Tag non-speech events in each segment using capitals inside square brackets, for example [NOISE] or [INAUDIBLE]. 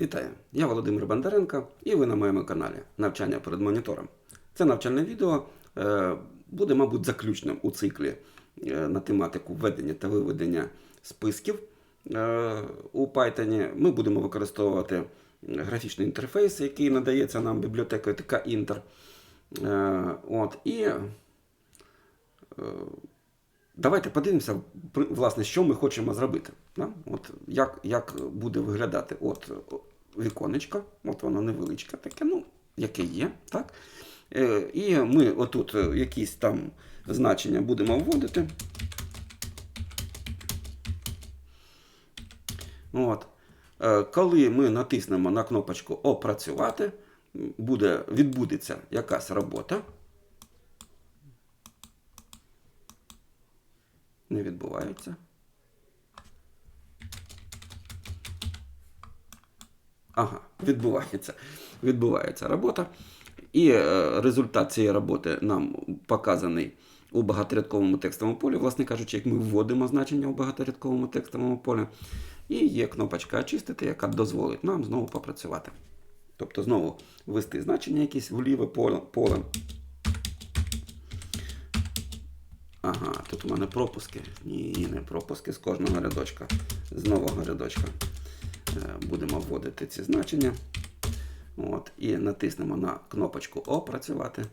Вітаю! Я Володимир Бондаренко і ви на моєму каналі Навчання перед монітором. Це навчальне відео е, буде, мабуть, заключним у циклі е, на тематику введення та виведення списків е, у Python. Ми будемо використовувати графічний інтерфейс, який надається нам бібліотекою TK-Inter. От, і Давайте подивимося, власне, що ми хочемо зробити. От як, як буде виглядати от віконечко, от воно невеличке таке, ну, яке є. Так? Е, і ми отут е, якісь там значення будемо вводити. От. Е, Коли ми натиснемо на кнопочку Опрацювати, буде, відбудеться якась робота. Не відбувається. Ага, відбувається. Відбувається робота. І е, результат цієї роботи нам показаний у багаторядковому текстовому полі, власне кажучи, як ми вводимо значення у багаторядковому текстовому полі. І є кнопочка очистити, яка дозволить нам знову попрацювати. Тобто знову ввести значення якісь в ліве поле. Ага, тут у мене пропуски. Ні, не пропуски з кожного рядочка. З нового рядочка. Е, Будемо вводити ці значення. От, і натиснемо на кнопочку Опрацювати.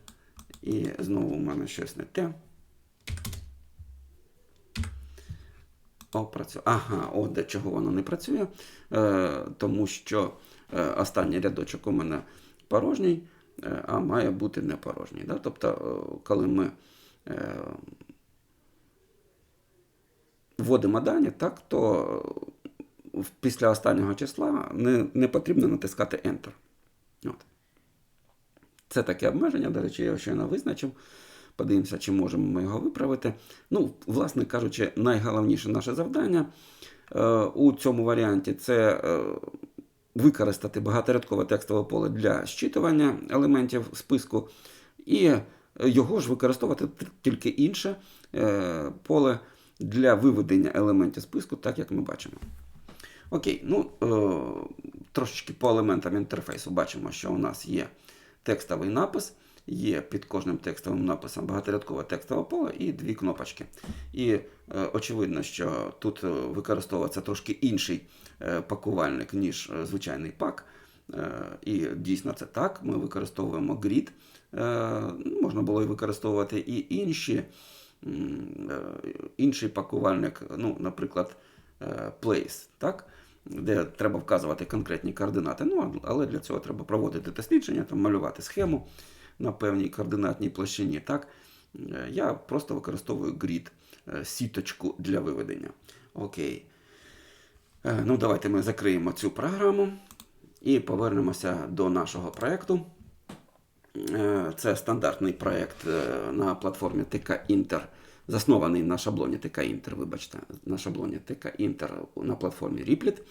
І знову у мене щось не те. Опрацю... Ага, от де чого воно не працює. Е, тому що е, останній рядочок у мене порожній, е, а має бути не порожній. Да? Тобто, е, коли ми е, вводимо дані, так, то після останнього числа не, не потрібно натискати Enter. От. Це таке обмеження, до речі, я його щойно визначив. Подивимося, чи можемо ми його виправити. Ну, власне кажучи, найголовніше наше завдання е, у цьому варіанті це е, використати багаторядкове текстове поле для щитування елементів списку, і його ж використовувати тільки інше е, поле для виведення елементів списку, так як ми бачимо. Окей, ну е, трошечки по елементам інтерфейсу бачимо, що у нас є текстовий напис, є під кожним текстовим написом багаторядкове текстове поле і дві кнопочки. І е, очевидно, що тут е, використовується трошки інший е, пакувальник, ніж е, звичайний пак. Е, І дійсно це так. Ми використовуємо grid. Е, Можна було і використовувати і інші, інший пакувальник, ну, наприклад, place, так? Де треба вказувати конкретні координати. Ну, але для цього треба проводити дослідження, там, малювати схему на певній координатній площині. Так? Е, Я просто використовую grid, е, сіточку для виведення. Окей. Е, Ну, давайте ми закриємо цю програму і повернемося до нашого проєкту. Це стандартний проєкт на платформі TK Inter, заснований на шаблоні TK Inter, вибачте, на шаблоні TK Inter на платформі Replit.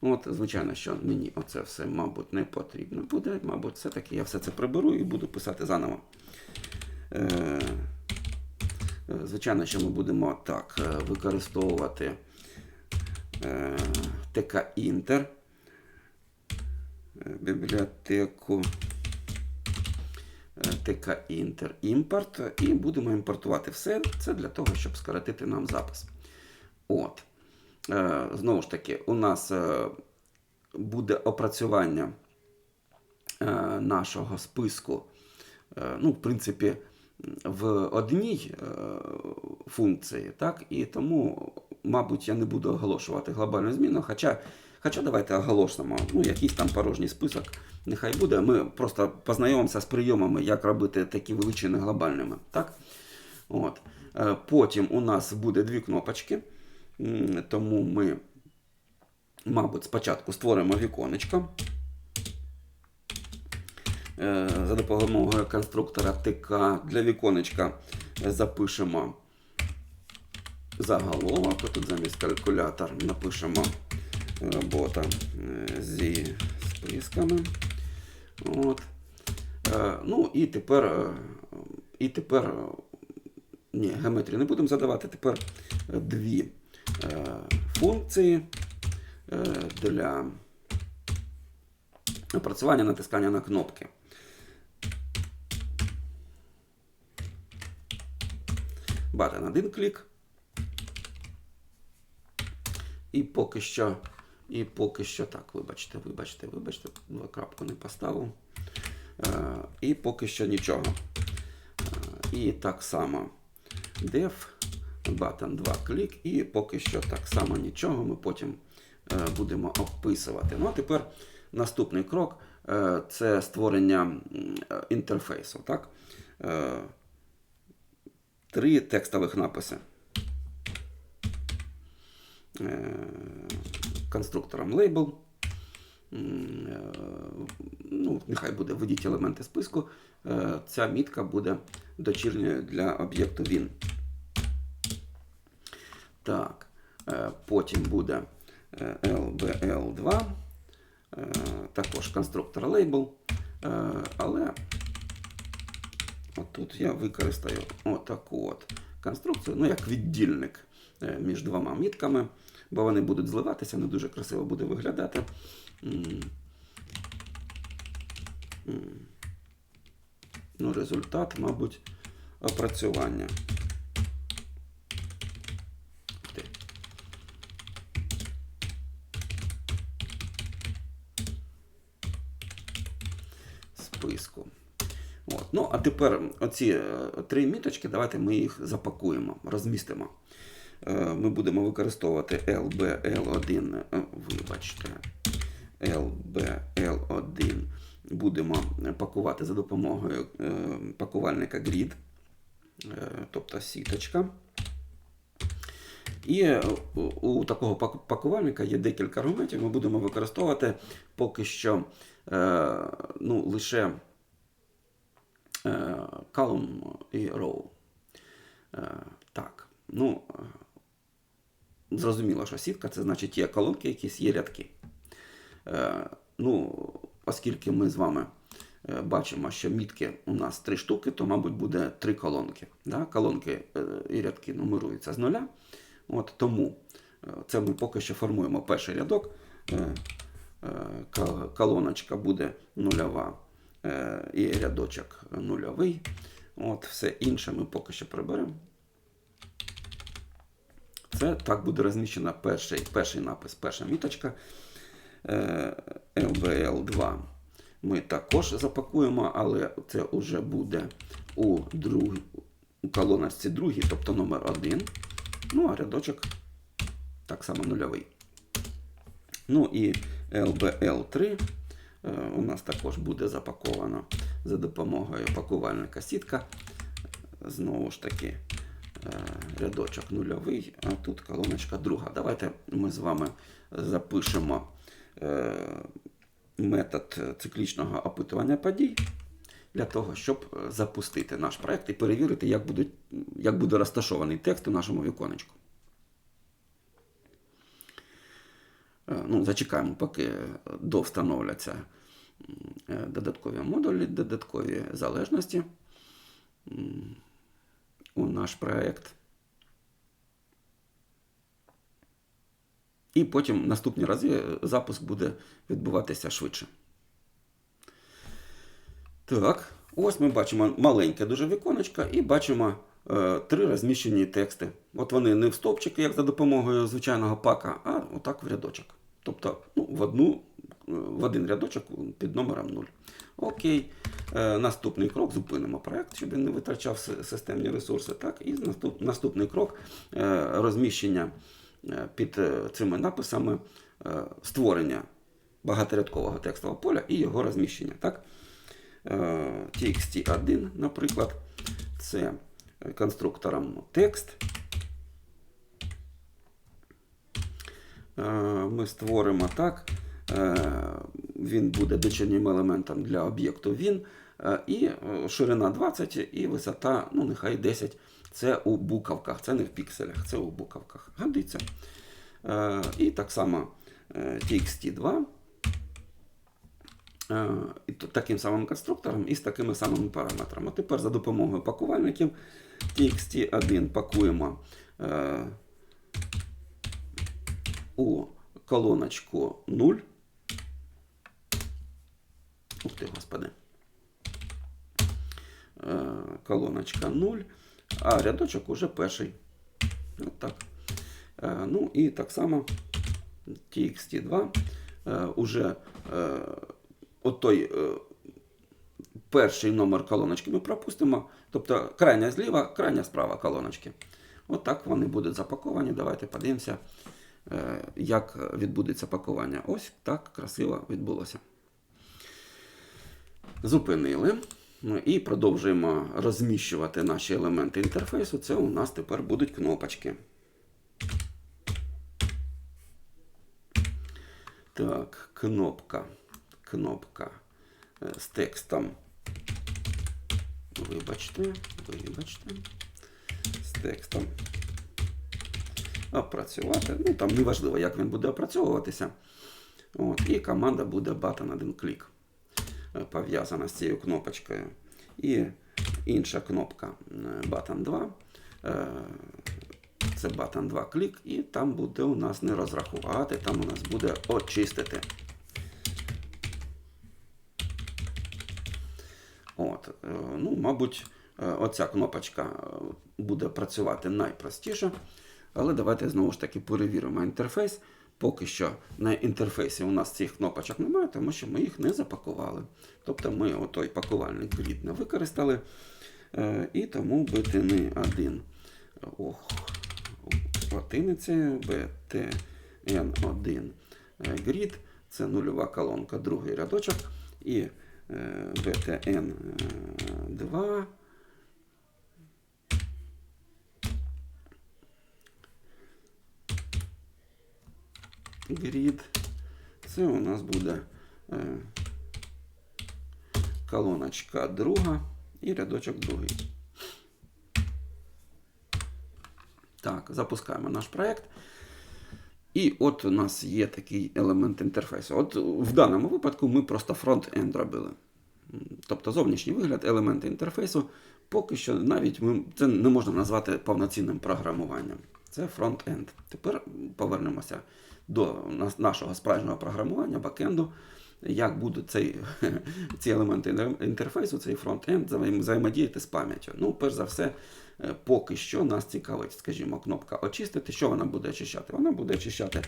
От, звичайно, що мені оце все, мабуть, не потрібно буде. Мабуть, все-таки я все це приберу і буду писати заново. Е, Звичайно, що ми будемо так е, використовувати е, Inter, е, бібліотеку е, TK Inter Import і будемо імпортувати все це для того, щоб скоротити нам запис. От. Е, Знову ж таки, у нас е, буде опрацювання нашого списку. Ну, в принципі, в одній функції, так, і тому, мабуть, я не буду оголошувати глобальну зміну. Хоча, хоча давайте оголосимо ну, якийсь там порожній список. Нехай буде. Ми просто познайомимося з прийомами, як робити такі величини глобальними. Так? От. Е, Потім у нас буде дві кнопочки. Тому ми, мабуть, спочатку створимо віконечко. Е, За допомогою конструктора ТК для віконечка запишемо заголовок. Тут замість калькулятор напишемо робота е, зі списками. От. Е, Ну і тепер, е, і тепер е, ні, геометрію не будемо задавати. Тепер е, дві е, функції е, для напрацювання натискання на кнопки. Батон один клік. І поки що, і поки що так, вибачте, вибачте, вибачте, два крапку не поставив. Е, і поки що нічого. Е, і так само def, button 2 клік, і поки що так само нічого. Ми потім е, будемо описувати. Ну а тепер наступний крок це створення інтерфейсу. Так? Три текстових написи. Конструктором. М, е, Ну, нехай буде введіть елементи списку. Е, Ця мітка буде дочірньою для об'єкту він. Так. е, Потім буде е, LBL2. е, Також конструктор. Е, Але Отут я використаю отаку от конструкцію, ну як віддільник між двома мітками, бо вони будуть зливатися, не дуже красиво буде виглядати. Ну, результат, мабуть, опрацювання. Списку. От. Ну, а тепер оці е, три міточки, давайте ми їх запакуємо, розмістимо. Е, Ми будемо використовувати LBL1, е, вибачте, LBL1 будемо пакувати за допомогою е, пакувальника Grid, тобто сіточка. І у- такого пакувальника є декілька аргументів. Ми будемо використовувати поки що ну, лише column і row. Так, ну, зрозуміло, що сітка це значить є колонки, якісь є рядки. Е, Ну, оскільки ми з вами е, бачимо, що мітки у нас три штуки, то, мабуть, буде три колонки. Да? Колонки е, і рядки нумеруються з нуля. От тому е, це ми поки що формуємо перший рядок. Е, е, Колоночка буде нульова е, і рядочок нульовий. От, все інше ми поки що приберемо. Це так буде розміщено перший, перший напис, перша міточка. Е, LBL2 ми також запакуємо, але це вже буде у, друг, у колоночці другій, тобто номер 1. Ну, а рядочок так само нульовий. Ну і LBL3 е, у нас також буде запаковано за допомогою пакувальника сітка. Знову ж таки, рядочок нульовий, а тут колоночка друга. Давайте ми з вами запишемо е, метод циклічного опитування подій для того, щоб запустити наш проект і перевірити, як, будуть, як буде розташований текст у нашому віконечку. Е, Ну, зачекаємо, поки довстановляться е, додаткові модулі, додаткові залежності у наш проект. І потім наступні рази е, запуск буде відбуватися швидше. Так, ось ми бачимо маленьке дуже віконечко і бачимо е, три розміщені тексти. От вони не в стовпчики, як за допомогою звичайного пака, а отак в рядочок. Тобто ну, в, одну, в один рядочок під номером 0. Окей. Е, наступний крок зупинимо проект, щоб він не витрачав системні ресурси. Так, і наступ, наступний крок е, розміщення е, під цими написами створення багаторядкового текстового поля і його розміщення. Так? Е, txt1, наприклад, це конструктором текст. Ми створимо так. Е, Він буде дочірнім елементом для об'єкту він. е, І е, ширина 20 і висота, ну, нехай 10. Це у буковках, це не в пікселях, це у буковках. Годиться. І так само е, txt2. Е, і таким самим конструктором і з такими самими параметрами. Тепер за допомогою пакувальників txt1 пакуємо у колоночку 0. Господи. Е, колоночка 0, а рядочок уже перший. От так. Е, ну і так само TXT2 е, уже от той перший номер колоночки ми пропустимо. Тобто крайня зліва, крайня справа колоночки. От так вони будуть запаковані. Давайте подивимося, е, як відбудеться пакування. Ось так красиво відбулося. Зупинили. Ну, І продовжуємо розміщувати наші елементи інтерфейсу. Це у нас тепер будуть кнопочки. Так, кнопка. Кнопка е, з текстом. Вибачте, вибачте. З текстом. Опрацювати. Ну, там неважливо, як він буде опрацьовуватися. От, і команда буде button один клік. Пов'язана з цією кнопочкою. І інша кнопка е, button 2. е, Це button 2 клік, і там буде у нас не розрахувати, там у нас буде очистити. От, е, ну, мабуть, оця кнопочка буде працювати найпростіше. Але давайте знову ж таки перевіримо інтерфейс. Поки що на інтерфейсі у нас цих кнопочок немає, тому що ми їх не запакували. Тобто ми отой пакувальний плід не використали. Е, і тому BTN 1 Ох, платиниці BTN1 Grid. Це нульова колонка, другий рядочок. І е, BTN2. Grid. Це у нас буде е, колоночка друга і рядочок другий. Так, запускаємо наш проєкт. І от у нас є такий елемент інтерфейсу. От в даному випадку ми просто фронт-енд робили. Тобто зовнішній вигляд, елементи інтерфейсу. Поки що навіть ми, це не можна назвати повноцінним програмуванням. Це фронт-енд. Тепер повернемося до нашого справжнього програмування, бакенду. Як будуть цей, [LAUGHS] ці елементи інтерфейсу, цей фронт-енд взаємодіяти з пам'яттю. Ну, перш за все, е, поки що нас цікавить, скажімо, кнопка очистити. Що вона буде очищати? Вона буде очищати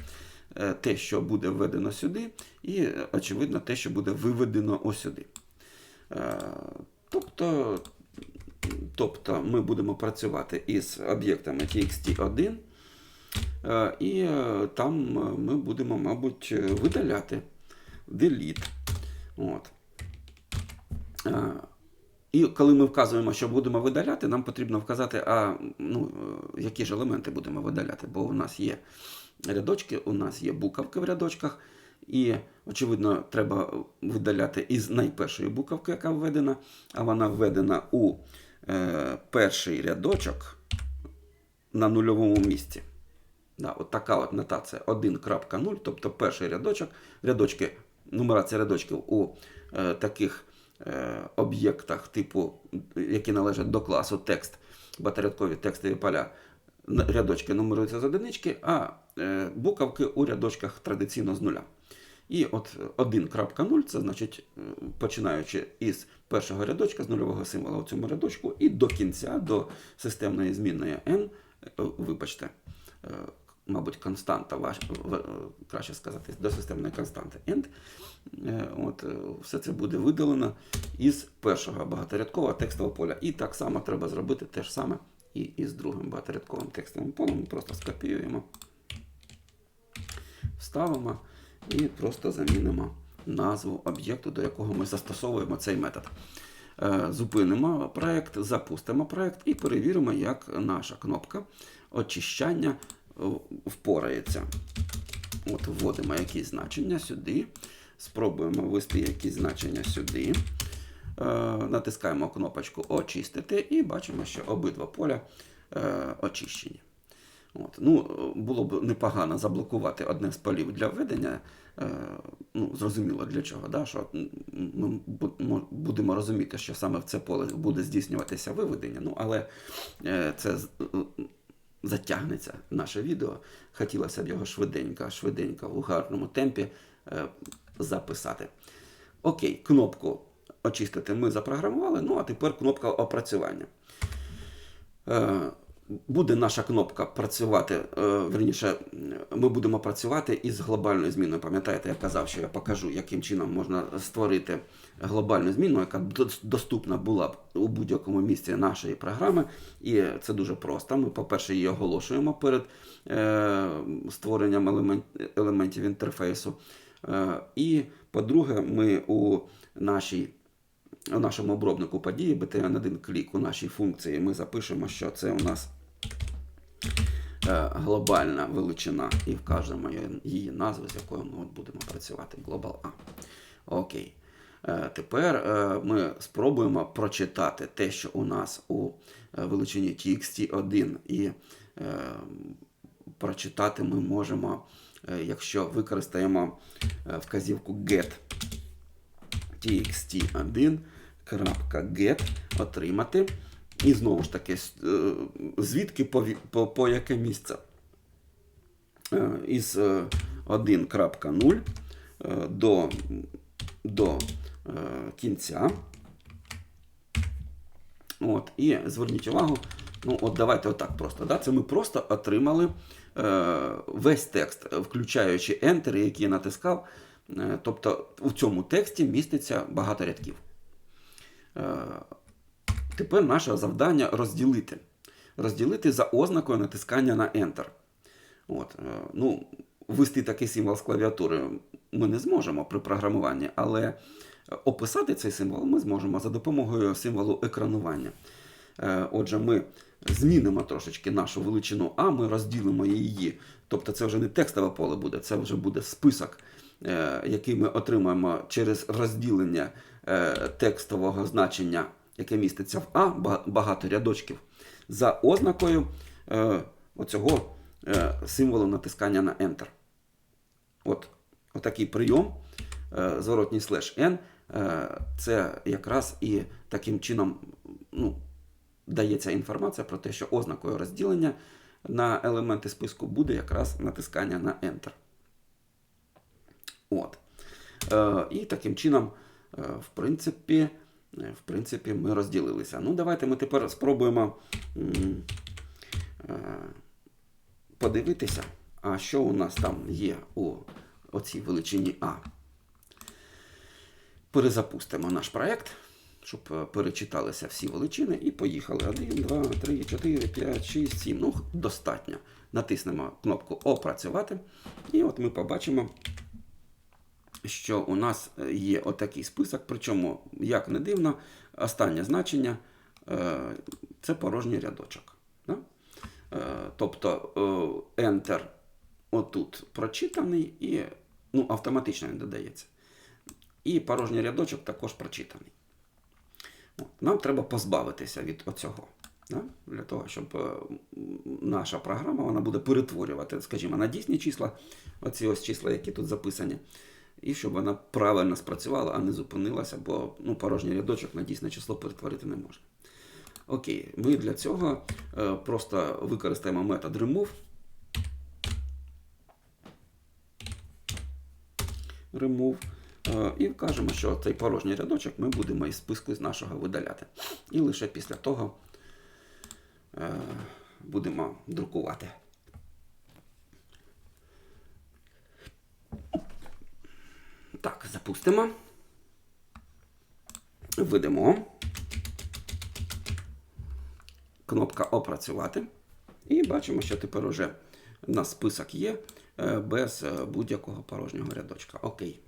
е, те, що буде введено сюди, і, е, очевидно, те, що буде виведено ось сюди. Е, Тобто, тобто ми будемо працювати із об'єктами txt1, е, і е, там е, ми будемо, мабуть, видаляти delete. От. І коли ми вказуємо, що будемо видаляти, нам потрібно вказати, а ну, які ж елементи будемо видаляти, бо у нас є рядочки, у нас є буковки в рядочках, і, очевидно, треба видаляти із найпершої буковки, яка введена, а вона введена у е, перший рядочок на нульовому місці. Да, от така от нотація 1.0, тобто перший рядочок, рядочки, нумерація рядочків у е, таких е, об'єктах, типу, які належать до класу текст, батарядкові текстові поля, рядочки нумеруються з одинички, а е, буковки у рядочках традиційно з нуля. І от 1.0 це значить, е, починаючи із першого рядочка, з нульового символа у цьому рядочку, і до кінця, до системної змінної n, е, вибачте, е, мабуть, константа, ваш, е, краще сказати, до системної константи end. От, все це буде видалено із першого багаторядкового текстового поля. І так само треба зробити те ж саме і із другим багаторядковим текстовим полем. Ми просто скопіюємо, вставимо і просто замінимо назву об'єкту, до якого ми застосовуємо цей метод. Е, Зупинимо проект, запустимо проект і перевіримо, як наша кнопка очищання е, впорається. От вводимо якісь значення сюди. Спробуємо ввести якісь значення сюди. Е, натискаємо кнопочку Очистити і бачимо, що обидва поля очищені. От. Ну, було б непогано заблокувати одне з полів для введення. Е, ну, зрозуміло для чого, да? що ми будемо розуміти, що саме в це поле буде здійснюватися виведення. Ну, але е, це е, затягнеться наше відео. Хотілося б його швиденько, швиденько у гарному темпі записати. Окей, кнопку очистити ми запрограмували. Ну, а тепер кнопка опрацювання. Буде наша кнопка працювати, е, верніше, ми будемо працювати із глобальною зміною. Пам'ятаєте, я казав, що я покажу, яким чином можна створити глобальну зміну, яка дос- доступна була б у будь-якому місці нашої програми. І це дуже просто. Ми, по-перше, її оголошуємо перед е, створенням елементів інтерфейсу. Е, і, по-друге, ми у нашій у нашому обробнику події btn1 клік у нашій функції ми запишемо, що це у нас глобальна величина і вкажемо її- її назву, з якою ми от будемо працювати. Global A. Окей. Е, Тепер е, ми спробуємо прочитати те, що у нас у е, величині txt1 і е, прочитати ми можемо, е, якщо використаємо е, вказівку get txt1.get отримати. І знову ж таки, е, звідки по, по, по яке місце? Е, Із е, 1.0 е, до, до кінця. От, і зверніть увагу, ну от давайте отак просто. Да? Це ми просто отримали е, весь текст, включаючи Enter, який я натискав. Е, тобто у цьому тексті міститься багато рядків. Е, тепер наше завдання розділити. Розділити за ознакою натискання на Enter. От, е, ну, ввести такий символ з клавіатури ми не зможемо при програмуванні, але описати цей символ ми зможемо за допомогою символу екранування. Е, Отже, ми змінимо трошечки нашу величину А, ми розділимо її. Тобто це вже не текстове поле буде, це вже буде список, е, який ми отримаємо через розділення текстового значення, яке міститься в А, багато рядочків, за ознакою е, оцього е, символу натискання на Enter. От, отакий прийом, е, зворотній слеш n, е, це якраз і таким чином ну, дається інформація про те, що ознакою розділення на елементи списку буде якраз натискання на Enter. От. Е, і таким чином, е, в принципі, в принципі, ми розділилися. Ну, давайте ми тепер спробуємо е, подивитися, а що у нас там є у оцій величині А. Перезапустимо наш проєкт, щоб е, перечиталися всі величини, і поїхали. 1, 2, 3, 4, 5, 6, 7. Ну, достатньо. Натиснемо кнопку Опрацювати. І от ми побачимо, що у нас е, є отакий список. Причому, як не дивно, останнє значення е, це порожній рядочок. Е, Тобто Enter отут прочитаний і ну, автоматично він додається. І порожній рядочок також прочитаний. Нам треба позбавитися від оцього. Да? Для того, щоб наша програма вона буде перетворювати, скажімо, на дійсні числа, оці ось числа, які тут записані, і щоб вона правильно спрацювала, а не зупинилася, бо ну, порожній рядочок на дійсне число перетворити не можна. Окей, ми для цього е, просто використаємо метод remove. remove. е, І вкажемо, що цей порожній рядочок ми будемо із списку з нашого видаляти. І лише після того е, будемо друкувати. Так, запустимо. Введемо. Кнопка Опрацювати. І бачимо, що тепер уже у нас список є е, без е, будь-якого порожнього рядочка. Окей.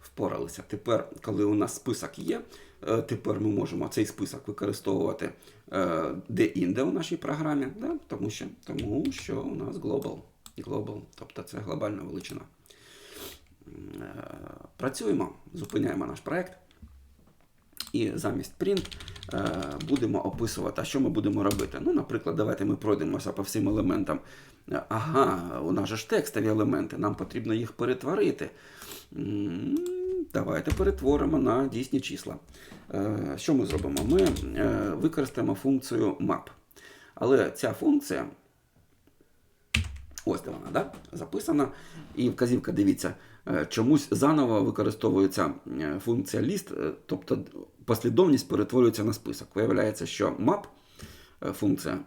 Впоралися. Тепер, коли у нас список є, е, тепер ми можемо цей список використовувати де-інде у нашій програмі, да? тому, що, тому що у нас global, global, тобто це глобальна величина. Е, Працюємо, зупиняємо наш проект. І замість print е, будемо описувати, а що ми будемо робити. Ну, наприклад, давайте ми пройдемося по всім елементам. Ага, у нас же ж текстові елементи, нам потрібно їх перетворити. Давайте перетворимо на дійсні числа. Е, Що ми зробимо? Ми використаємо функцію map. Але ця функція Ось де вона, да? записана. І вказівка, дивіться, е, чомусь заново використовується е, функція list, е, тобто послідовність перетворюється на список. Виявляється, що map функція,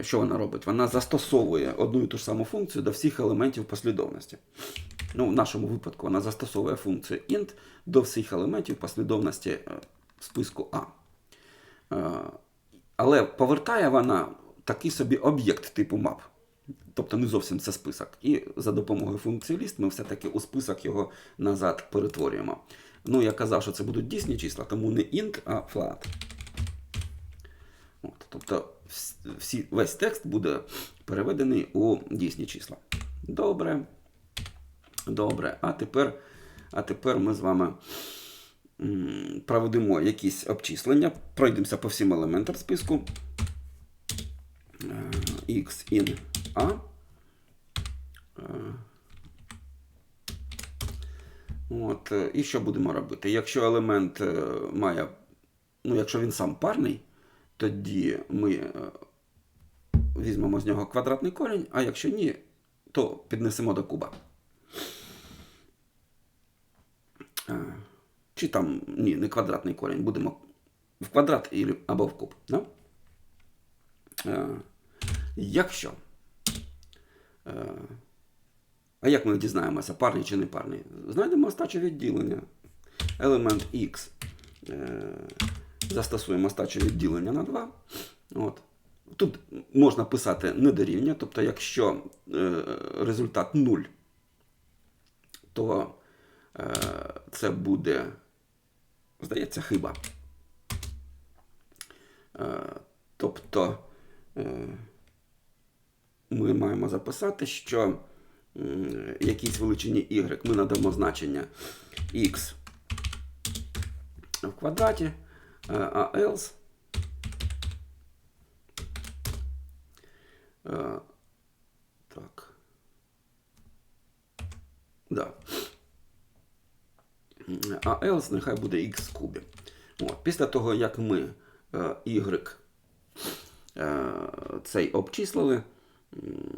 що вона робить? Вона застосовує одну і ту ж саму функцію до всіх елементів послідовності. Ну, в нашому випадку вона застосовує функцію int до всіх елементів послідовності списку. Е, Але повертає вона такий собі об'єкт типу map. Тобто не зовсім це список. І за допомогою функції list ми все-таки у список його назад перетворюємо. Ну, я казав, що це будуть дійсні числа, тому не int, а flat. От, тобто всі, весь текст буде переведений у дійсні числа. Добре. Добре. А тепер, а тепер ми з вами проведемо якісь обчислення, пройдемося по всім елементам списку. Е, X in A. Е, От, е, і що будемо робити? Якщо елемент е, має, ну, якщо він сам парний, тоді ми візьмемо з нього квадратний корінь, а якщо ні, то піднесемо до куба. Чи там, ні, не квадратний корінь, будемо в квадрат або в куб. Да? Якщо. Е, А як ми дізнаємося, парний чи не парний? Знайдемо остачу відділення. Елемент X. е, Застосуємо остачу відділення на 2. От. Тут можна писати не дорівнює, тобто, якщо е, результат 0, то це буде, здається, хиба. Тобто ми маємо записати, що якійсь величині y ми надамо значення x в квадраті, е, а else е, так. Да. А else нехай буде x в кубі. От. Після того, як ми е, y цей обчислили,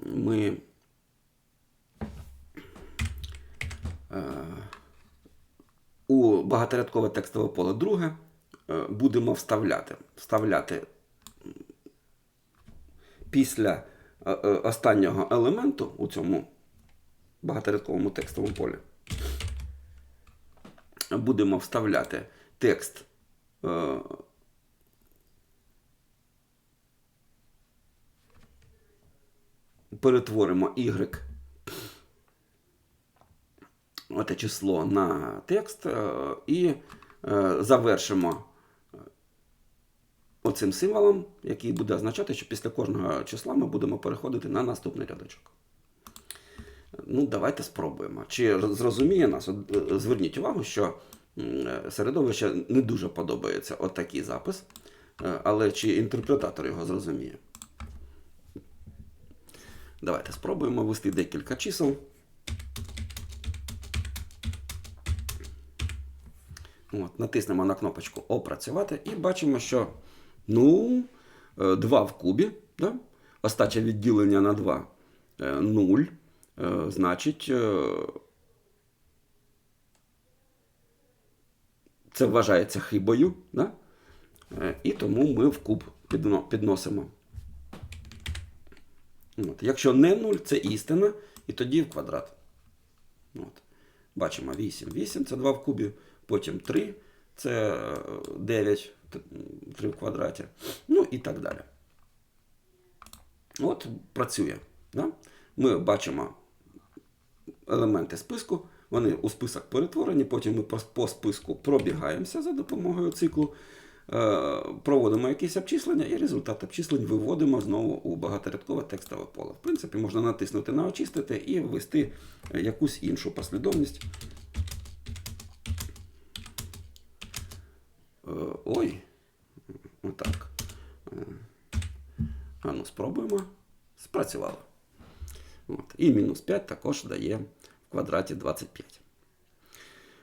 ми е, у багаторядкове текстове поле друге е, будемо вставляти. Вставляти після е, останнього елементу у цьому багаторядковому текстовому полі будемо вставляти текст. Перетворимо y оте число на текст е, і е, завершимо оцим символом, який буде означати, що після кожного числа ми будемо переходити на наступний рядочок. Ну, давайте спробуємо. Чи зрозуміє нас? Е, Зверніть увагу, що е, середовище не дуже подобається отакий запис, е, але чи інтерпретатор його зрозуміє? Давайте спробуємо ввести декілька чисел. От, натиснемо на кнопочку Опрацювати і бачимо, що ну, 2 в кубі. Да? Остача відділення на 2 0. Значить, е, це вважається хибою. Да? Е, І тому ми в куб підносимо. От. Якщо не 0, це істина, і тоді в квадрат. От. Бачимо 8. 8 це 2 в кубі, потім 3 це е, 9, 3 в квадраті. Ну і так далі. От працює. Да? Ми бачимо елементи списку, вони у список перетворені, потім ми по- списку пробігаємося за допомогою циклу, е, проводимо якісь обчислення і результат обчислень виводимо знову у багаторядкове текстове поле. В принципі, можна натиснути на очистити і ввести е, якусь іншу послідовність. Е, Ой, отак. Е, А спробуємо. Спрацювало. От. І мінус 5 також дає в квадраті 25.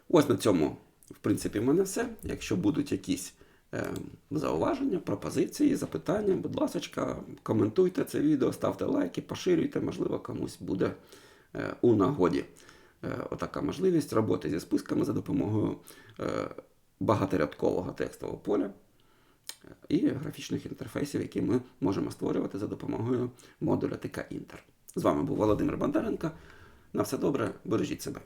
Ось на цьому, в принципі, в мене все. Якщо будуть якісь е, зауваження, пропозиції, запитання. Будь ласка, коментуйте це відео, ставте лайки, поширюйте, можливо, комусь буде е, у нагоді. Е, Отака можливість роботи зі списками за допомогою е, багаторядкового текстового поля і графічних інтерфейсів, які ми можемо створювати за допомогою модуля ТК Інтер. З вами був Володимир Бондаренко. На все добре, бережіть себе.